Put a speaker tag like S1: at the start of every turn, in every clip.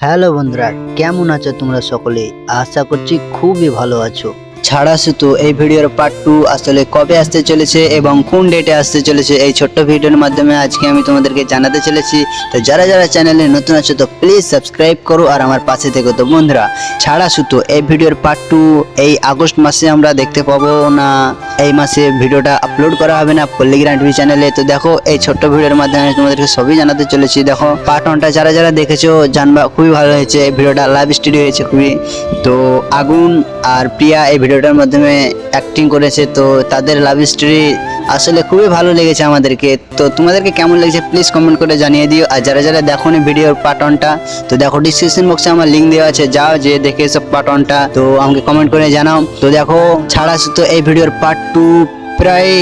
S1: Hello বন্ধুরা কেমন আছো তোমরা সকলে? আশা করছি খুবই ভালো আছো। ছাড়া শুধু এই ভিডিওর পার্ট টু আসলে কবে আসতে চলেছে এবং কোন ডেটে আসতে চলেছে এই ছোট্ট ভিডিওর মাধ্যমে আজকে আমি তোমাদেরকে জানাতে চলেছি। তো যারা যারা চ্যানেলে নতুন আছো, তো প্লিজ সাবস্ক্রাইব করো আর আমার পাশে থেকো। তো বন্ধুরা, ছাড়া শুধু এই ভিডিওর পার্ট টু এই আগস্ট মাসে আমরা দেখতে পাবো না, এই মাসে ভিডিওটা আপলোড করা হবে না পল্লিগ্রাম টিভি চ্যানেলে তো দেখো, এই ছোট্ট ভিডিওর মাধ্যমে তোমাদেরকে সবই জানাতে চলেছি। দেখো পার্ট ওয়ানটা যারা যারা দেখেছ, জানবা খুবই ভালো হয়েছে। এই ভিডিওটা লাইভ স্টুডিও হয়েছে খুবই। তো আগুন আর প্রিয়া এই ভিডিওটার মাধ্যমে অ্যাক্টিং করেছে, তো তাদের লাভ স্টোরি আসলে খুবই ভালো লেগেছে আমাদেরকে। তো তোমাদেরকে কেমন লেগেছে প্লিজ কমেন্ট করে জানিয়ে দিও। আর যারা যারা দেখো নি ভিডিওর পার্ট ওয়ানটা তো দেখো ডিসক্রিপশন বক্সে আমার লিঙ্ক দেওয়া আছে। যাও যে দেখে এসব পার্ট ওয়ানটা তো আমাকে কমেন্ট করে জানাও। তো দেখো, ছাড়া তো এই ভিডিওর পার্ট টু প্রায়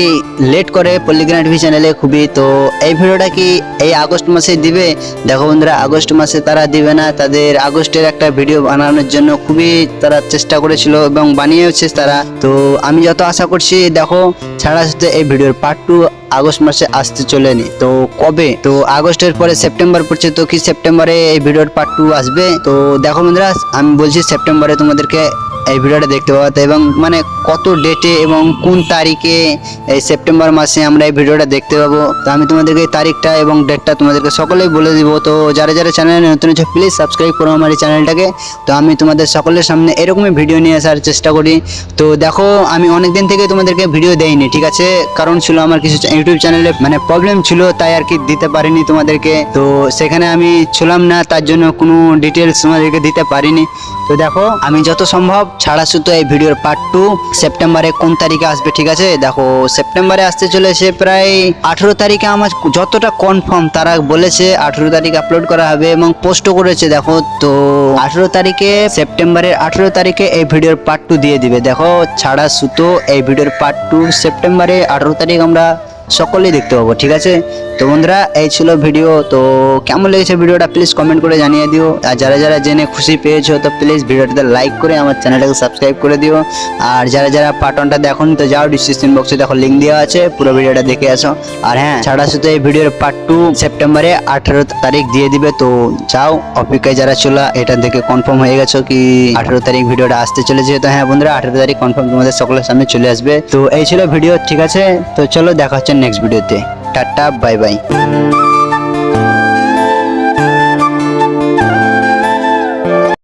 S1: লেট করে পল্লিগ্রাম টিভি চ্যানেলে খুবই। তো এই ভিডিওটা কি এই আগস্ট মাসে দিবে? দেখো বন্ধুরা, আগস্ট মাসে তারা দিবে না। তাদের আগস্টের একটা ভিডিও বানানোর জন্য খুবই তারা চেষ্টা করেছিল এবং বানিয়েছে তারা। তো আমি যত আশা করছি, দেখো, ছাড়া শুধু এই ভিডিওর পার্ট টু আগস্ট মাসে আসতে চলেনি। তো কবে? তো আগস্টের পরে সেপ্টেম্বর পড়ছে, তো কি সেপ্টেম্বরে এই ভিডিওর পার্ট টু আসবে? তো দেখো বন্ধুরা, আমি বলছি সেপ্টেম্বরে তোমাদেরকে এই ভিডিওটা দেখতে পাবো এবং মানে কত ডেটে এবং কোন তারিখে এই সেপ্টেম্বর মাসে আমরা এই ভিডিওটা দেখতে পাবো। তো আমি তোমাদেরকে এই তারিখটা এবং ডেটটা তোমাদেরকে সকলেই বলে দিব। তো যারা যারা চ্যানেলে নতুন আছে প্লিজ সাবস্ক্রাইব করো আমার এই চ্যানেলটাকে তো আমি তোমাদের সকলের সামনে এরকমই ভিডিও নিয়ে আসার চেষ্টা করি। তো দেখো, আমি অনেক দিন থেকে তোমাদেরকে ভিডিও দেইনি, ঠিক আছে? কারণ ছিল আমার কিছু ইউটিউব চ্যানেলে মানে প্রবলেম ছিল, তাই আর কি দিতে পারিনি তোমাদেরকে। তো সেখানে আমি ছিলাম না, তার জন্য কোনো ডিটেলস তোমাদেরকে দিতে পারিনি। তো দেখো, আমি যত সম্ভব ছাড়া শুধু এই ভিডিওর পার্ট টু সেপ্টেম্বরে কোন তারিখে আসবে, ঠিক আছে? দেখো, সেপ্টেম্বরে আসতে চলেছে প্রায় আঠেরো তারিখে আমার যতটা কনফার্ম তারা বলেছে, আঠেরো তারিখ আপলোড করা হবে এবং পোস্টও করেছে, দেখো। তো আঠেরো তারিখে, সেপ্টেম্বরের আঠেরো তারিখে এই ভিডিওর পার্ট টু দিয়ে দিবে। দেখো, ছাড়া সুতো এই ভিডিওর পার্ট টু সেপ্টেম্বরে আঠেরো তারিখ আমরা সকলেই দেখতে পাবো, ঠিক আছে? তো বন্ধুরা, এই ছিল ভিডিও তো কেমন লেগেছে ভিডিওটা প্লিজ কমেন্ট করে জানিয়ে দিও। আর যারা যারা জেনে খুশি পেয়েছ, তো প্লিজ ভিডিওটাতে লাইক করে আমার চ্যানেলটাকে সাবস্ক্রাইব করে দিও। আর যারা যারা পার্ট ওয়ানটা দেখুন, তো যাও ডিসক্রিপশন বক্সে দেখো লিঙ্ক দেওয়া আছে, পুরো ভিডিওটা দেখে আসো। আর হ্যাঁ ছাড়া শুধু এই ভিডিওর পার্ট টু সেপ্টেম্বরে আঠেরো তারিখ দিয়ে দিবে, তো যাও, অপেক্ষায় যারা চলা এটা দেখে কনফার্ম হয়ে গেছো কি আঠেরো তারিখ ভিডিওটা আসতে চলেছে। তো হ্যাঁ বন্ধুরা, আঠেরো তারিখ কনফার্ম তোমাদের সকলের সামনে চলে আসবে। তো এই ছিল ভিডিও ঠিক আছে? তো চলো, দেখা হচ্ছে নেক্সট ভিডিওতে টাটা বাই বাই